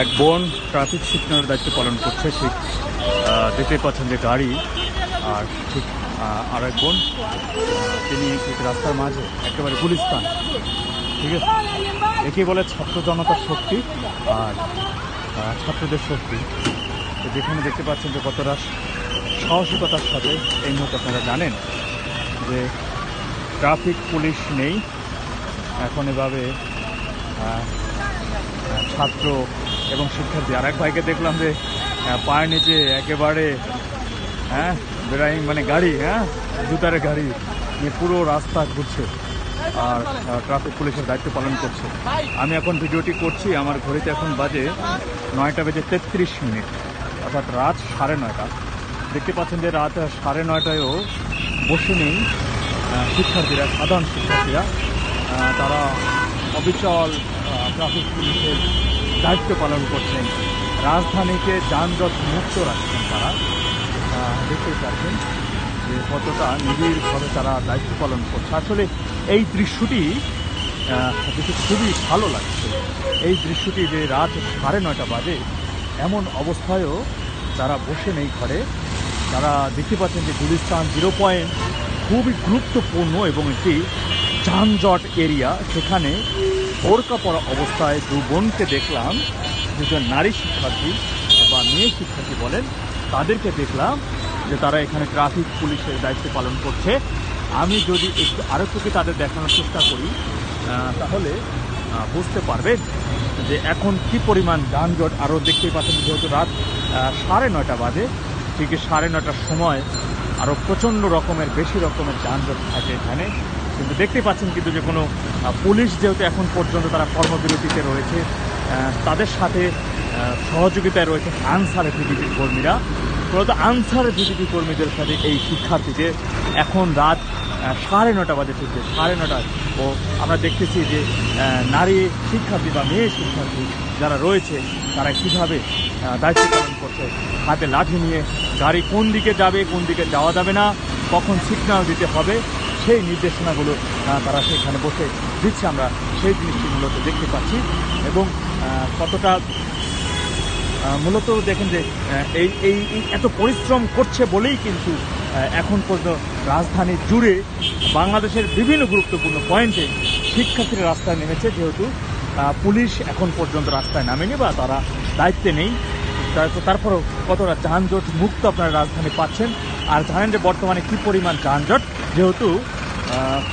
এক বোন ট্রাফিক সিগন্যালের দায়িত্ব পালন করছে ঠিক আহ, দেখতেই পাচ্ছেন যে গাড়ি আর ঠিক আর এক বোন তিনি ঠিক রাস্তার মাঝে একেবারে গুলিস্তান ঠিক আছে? একে বলে ছাত্র জনতার শক্তি আর ছাত্রদের শক্তি। যেখানে দেখতে পাচ্ছেন যে কতটা সাহসিকতার সাথে এই মুহূর্তে আপনারা জানেন যে ট্রাফিক পুলিশ নেই। এখন এভাবে ছাত্র এবং শিক্ষার্থী। আর এক ভাইকে দেখলাম যে পায়ের নিচে একেবারে হ্যাঁ বেড়াই মানে গাড়ি হ্যাঁ জুতারে গাড়ি নিয়ে পুরো রাস্তা ঘুরছে আর ট্রাফিক পুলিশের দায়িত্ব পালন করছে। আমি এখন ভিডিওটি করছি, আমার ঘড়িতে এখন বাজে নয়টা বেজে তেত্রিশ মিনিট, অর্থাৎ রাত সাড়ে নয়টা। দেখতে পাচ্ছেন যে রাত সাড়ে নয়টায়ও বসে নেই শিক্ষার্থীরা, সাধারণ শিক্ষার্থীরা। তারা অবিচল ট্রাফিক পুলিশের দায়িত্ব পালন করছেন। রাজধানীকে যানজট মুক্ত রাখছেন তারা। দেখতেই পাচ্ছেন যে কতটা নিবিড়ভাবে তারা দায়িত্ব পালন করছে। আসলে এই দৃশ্যটি দেখে খুবই ভালো লাগছে। এই দৃশ্যটি যে রাত সাড়ে নয়টা বাজে, এমন অবস্থায়ও তারা বসে নেই ঘরে। তারা দেখতে পাচ্ছেন যে গুলিস্তান জিরো পয়েন্ট খুবই গুরুত্বপূর্ণ এবং একটি যানজট এরিয়া। সেখানে বোরকা পরা অবস্থায় দু বোনকে দেখলাম। দুজন নারী শিক্ষার্থী বা মেয়ে শিক্ষার্থী বলেন, তাদেরকে দেখলাম যে তারা এখানে ট্রাফিক পুলিশের দায়িত্ব পালন করছে। আমি যদি একটু আরও থেকে তাদের দেখানোর চেষ্টা করি তাহলে বুঝতে পারবেন যে এখন কি পরিমাণ যানজট। আরও দেখতেই পাচ্ছেন যেহেতু রাত সাড়ে নয়টা বাজে, ঠিক সাড়ে নয়টার সময় আরও প্রচণ্ড রকমের, বেশি রকমের যানজট থাকে এখানে। কিন্তু দেখতে পাচ্ছেন কিন্তু যে কোনো পুলিশ যেহেতু এখন পর্যন্ত তারা কর্মবিরতিতে রয়েছে তাদের সাথে সহযোগিতায় রয়েছে আনসার ভিডিপি কর্মীরা। মূলত আনসার ভিডিপি কর্মীদের সাথে এই শিক্ষার্থীদের এখন রাত সাড়ে নটা বাজে ঠিক সাড়ে নটায় ও আমরা দেখতেছি যে নারী শিক্ষার্থী বা মেয়ে শিক্ষার্থী যারা রয়েছে, তারা কীভাবে দায়িত্ব পালন করছে, হাতে লাঠি নিয়ে গাড়ি কোন দিকে যাবে, কোন দিকে যাওয়া যাবে না, কখন সিগন্যাল দিতে হবে সেই নির্দেশনাগুলো তারা সেখানে বসে দিচ্ছে। আমরা সেই জিনিসটি মূলত দেখতে পাচ্ছি এবং কতটা মূলত দেখেন যে এই এই এত পরিশ্রম করছে বলেই কিন্তু এখন পর্যন্ত রাজধানী জুড়ে বাংলাদেশের বিভিন্ন গুরুত্বপূর্ণ পয়েন্টে শিক্ষার্থীরা রাস্তায় নেমেছে। যেহেতু পুলিশ এখন পর্যন্ত রাস্তায় নামেনি বা তারা দায়িত্বে নেই। তারপর তারপরেও কতটা যানজট মুক্ত আপনারা রাজধানী পাচ্ছেন? আর জানেন যে বর্তমানে কি পরিমাণ যানজট? যেহেতু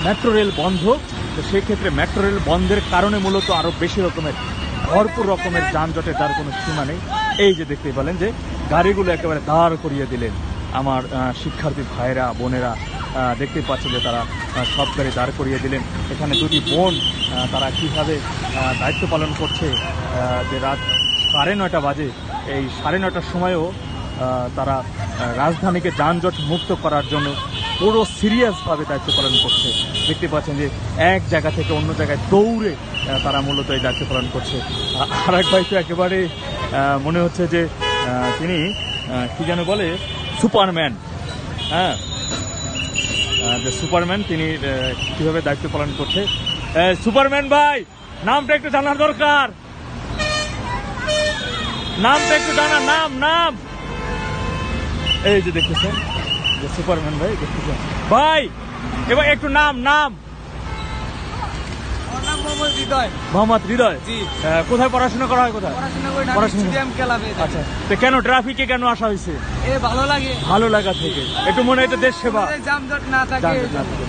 মেট্রো রেল বন্ধ। তো সেক্ষেত্রে মেট্রো রেল বন্ধের কারণে মূলত আরও বেশি রকমের, ভরপুর রকমের যানজটের তার কোনো সীমা নেই। এই যে দেখতে পেলেন যে গাড়িগুলো একেবারে দাঁড় করিয়ে দিলেন আমার শিক্ষার্থী ভাইরা বোনেরা দেখতে পাচ্ছেন যে তারা সব গাড়ি দাঁড় করিয়ে দিলেন। এখানে দুটি বোন তারা কীভাবে দায়িত্ব পালন করছে যে রাত সাড়ে নয়টা বাজে, এই সাড়ে নয়টার সময়ও তারা রাজধানীকে যানজট মুক্ত করার জন্য পুরো সিরিয়াসভাবে দায়িত্ব পালন করছে। দেখতে পাচ্ছেন যে এক জায়গা থেকে অন্য জায়গায় দৌড়ে তারা মূলত এই দায়িত্ব পালন করছে। আর এক ভাই তো একেবারে মনে হচ্ছে যে তিনি কি যেন বলে, সুপারম্যান। হ্যাঁ। যে সুপারম্যান তিনি কীভাবে দায়িত্ব পালন করছে। সুপারম্যান ভাই, নামটা একটু জানার দরকার। নামটা একটু জানা নাম নাম। এই যে দেখতেছেন যে সুপারম্যান ভাই ভাই এবার একটু নাম নাম। মোহাম্মদ হৃদয়। মোহাম্মদ হৃদয়? জি। আহ, কোথায় পড়াশোনা করা হয় কোথায়? পড়াশোনা করে ক্লাবে। আচ্ছা তো কেন ট্রাফিকে কেন আসা হয়েছে? ভালো লাগে। ভালো লাগা থেকে। একটু মনে হয় দেশ সেবা। না থাকে।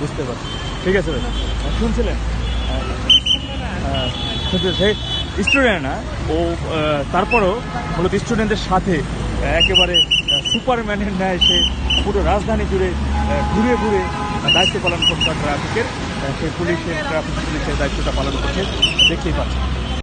বুঝতে পারছি। ঠিক আছে ভাই। শুনছিলেন? সেই স্টুডেন্ট না ও তারপরও মূলত স্টুডেন্টদের সাথে একেবারে সুপারম্যানের ন্যায় সে পুরো রাজধানী জুড়ে ঘুরে ঘুরে দায়িত্ব পালন করছে ট্রাফিকের সেই পুলিশের, ট্রাফিক পুলিশের দায়িত্বটা পালন করছে। দেখতেই পাচ্ছেন।